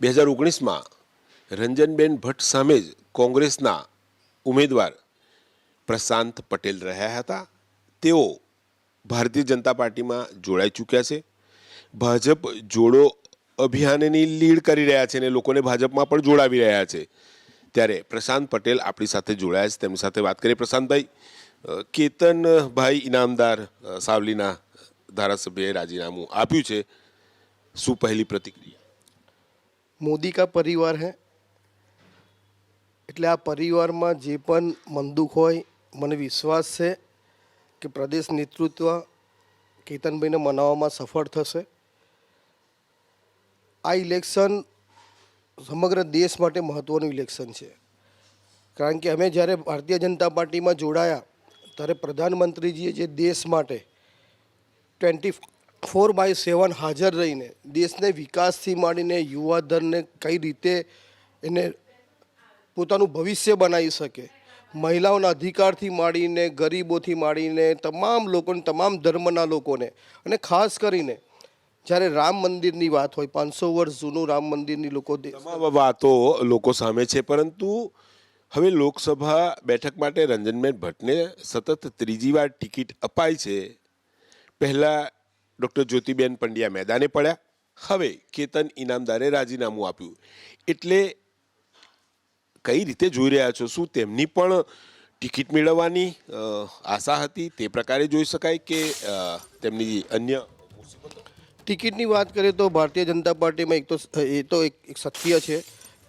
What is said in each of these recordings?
બે હજાર ઓગણીસમાં રંજનબેન ભટ્ટ સામે જ કોંગ્રેસના ઉમેદવાર પ્રશાંત પટેલ રહ્યા હતા. તેઓ ભારતીય જનતા પાર્ટીમાં જોડાઈ ચૂક્યા છે. ભાજપ જોડો અભિયાનની લીડ કરી રહ્યા છે અને લોકોને ભાજપમાં પણ જોડાવી રહ્યા છે. ત્યારે પ્રશાંત પટેલ આપણી સાથે જોડાયા છે. તેમની સાથે વાત કરીએ. પ્રશાંતભાઈ કેતનભાઈ ઇનામદાર સાવલીના ધારાસભ્યએ રાજીનામું આપ્યું છે. શું પહેલી પ્રતિક્રિયા? મોદી કા પરિવાર હે? એટલે આ પરિવારમાં જે પણ મનદુખ હોય, મને વિશ્વાસ છે કે પ્રદેશ નેતૃત્વ કેતનભાઈને મનાવવામાં સફળ થશે. આ ઇલેક્શન સમગ્ર દેશ માટે મહત્ત્વનું ઇલેક્શન છે. કારણ કે અમે જ્યારે ભારતીય જનતા પાર્ટીમાં જોડાયા, ત્યારે પ્રધાનમંત્રીજીએ જે દેશ માટે ટ્વેન્ટી ફોર બાય સેવન હાજર રહીને દેશને વિકાસથી માંડીને યુવાધનને કઈ રીતે એને પોતાનું ભવિષ્ય બનાવી શકે. મહિલાઓના અધિકારથી માંડીને, ગરીબોથી માંડીને, તમામ લોકોને, તમામ ધર્મના લોકોને અને ખાસ કરીને જ્યારે રામ મંદિરની વાત હોય, પાંચસો વર્ષ જૂનું રામ મંદિરની લોકો વાતો લોકો સામે છે, પરંતુ હવે લોકસભા બેઠક માટે રંજનબેન ભટ્ટને સતત ત્રીજી વાર ટિકિટ અપાઈ છે. પહેલા ડૉક્ટર જ્યોતિબેન પંડ્યા મેદાને પડ્યા. હવે કેતન ઇનામદારે રાજીનામું આપ્યું. એટલે કઈ રીતે જોઈ રહ્યા છો? શું તેમની પણ ટિકિટ મેળવવાની આશા હતી? તે પ્રકારે જોઈ શકાય કે તેમની અન્ય ટિકિટની વાત કરીએ તો ભારતીય જનતા પાર્ટીમાં એક તો એ તો એક સત્ય છે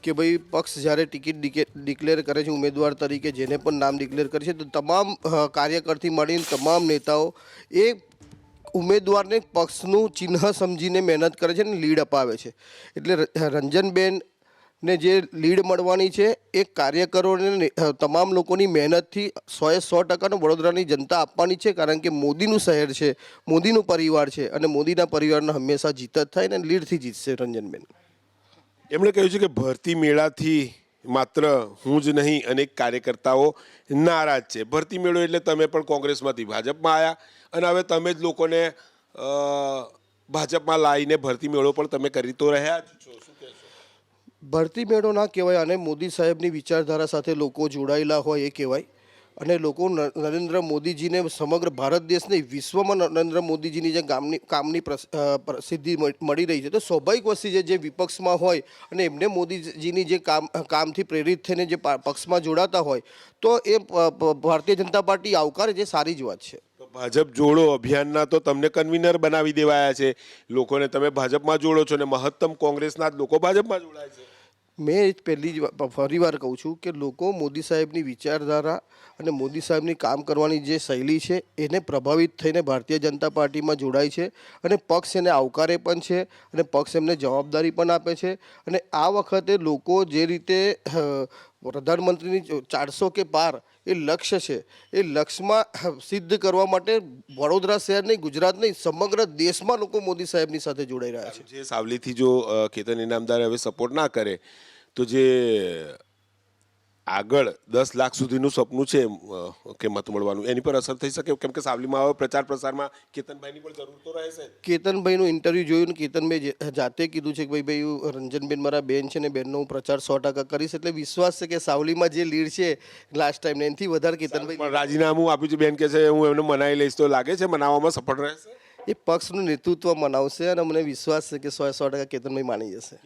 કે ભાઈ પક્ષ જ્યારે ટિકિટ ડિક્લેર કરે છે ઉમેદવાર તરીકે, જેને પણ નામ ડિક્લેર કરે છે, તો તમામ કાર્યકરથી મળીને તમામ નેતાઓ એ ઉમેદવારને પક્ષનું ચિહ્ન સમજીને મહેનત કરે છે અને લીડ અપાવે છે. એટલે રંજનબેન ને જે લીડ મળવાની છે, એ કાર્યકરોને તમામ લોકોની મહેનતથી સોએ સો ટકાનો વડોદરાની જનતા આપવાની છે, કારણ કે મોદીનું શહેર છે, મોદીનું પરિવાર છે અને મોદીના પરિવારને હંમેશા જીત જ થાય ને લીડથી જીતશે રંજનબેન. એમણે કહ્યું છે કે ભરતી મેળાથી માત્ર હું જ નહીં, અનેક કાર્યકર્તાઓ નારાજ છે. ભરતી મેળો એટલે તમે પણ કોંગ્રેસમાંથી ભાજપમાં આવ્યા અને હવે તમે જ લોકોને ભાજપમાં લાવીને ભરતી મેળો પણ તમે કરી તો રહ્યા જ છો. ભરતી મેળો ના કહેવાય અને મોદી સાહેબની વિચારધારા સાથે લોકો જોડાયેલા હોય એ કહેવાય. અને લોકો નરેન્દ્ર મોદીજીને સમગ્ર ભારત દેશને વિશ્વમાં નરેન્દ્ર મોદીજીની જે કામની કામની પ્રસિદ્ધિ મળી રહી છે. તો સ્વાભાવિક વસ્તુ જે વિપક્ષમાં હોય અને એમને મોદીજીની જે કામ, કામથી પ્રેરિત થઈને જે પક્ષમાં જોડાતા હોય, તો એ ભારતીય જનતા પાર્ટી આવકારે જે સારી જ વાત છે. ભાજપ જોડો અભિયાનના તો તમને કન્વીનર બનાવી દેવાયા છે. લોકોને તમે ભાજપમાં જોડો છો ને મહત્તમ કોંગ્રેસના જ લોકો ભાજપમાં જોડાય છે. મેં પહેલી જ ફરીવાર કહું છું કે લોકો મોદી સાહેબની વિચારધારા અને મોદી સાહેબની કામ કરવાની જે શૈલી છે, એને પ્રભાવિત થઈને ભારતીય જનતા પાર્ટીમાં જોડાય છે અને પક્ષ એને આવકારે પણ છે અને પક્ષ એમને જવાબદારી પણ આપે છે અને આ વખતે લોકો જે રીતે પ્રધાનમંત્રીની ચારસો કે પાર એ લક્ષ્ય છે. એ લક્ષ્યમાં સિદ્ધ કરવા માટે વડોદરા શહેર નહીં, ગુજરાત નહીં, સમગ્ર દેશમાં લોકો મોદી સાહેબની સાથે જોડાઈ રહ્યા છે. જે સાવલીથી જો કેતન ઇનામદાર હવે સપોર્ટ ના કરે, તો જે આગળ દસ લાખ સુધીનું સપનું છે કે મત મળવાનું. એની પર અસર થઈ શકે? કેમ કે સાવલીમાં હવે પ્રચાર પ્રસારમાં કેતનભાઈની પણ જરૂર તો રહેશે. કેતનભાઈનું ઇન્ટરવ્યૂ જોયું ને કેતનભાઈ જાતે કીધું છે કે ભાઈ ભાઈ રંજનબેન મારા બેન છે ને બેનનો હું પ્રચાર સો ટકા કરીશ એટલે વિશ્વાસ છે કે સાવલીમાં જે લીડ છે લાસ્ટ ટાઈમ એનાથી વધારે કેતનભાઈ પણ રાજીનામું આપ્યું છે બેન કે છે હું એમને મનાવી લઈશ તો લાગે છે મનાવવામાં સફળ રહેશે? એ પક્ષનું નેતૃત્વ મનાવશે અને મને વિશ્વાસ છે કે સો સો ટકા કેતનભાઈ માની જશે.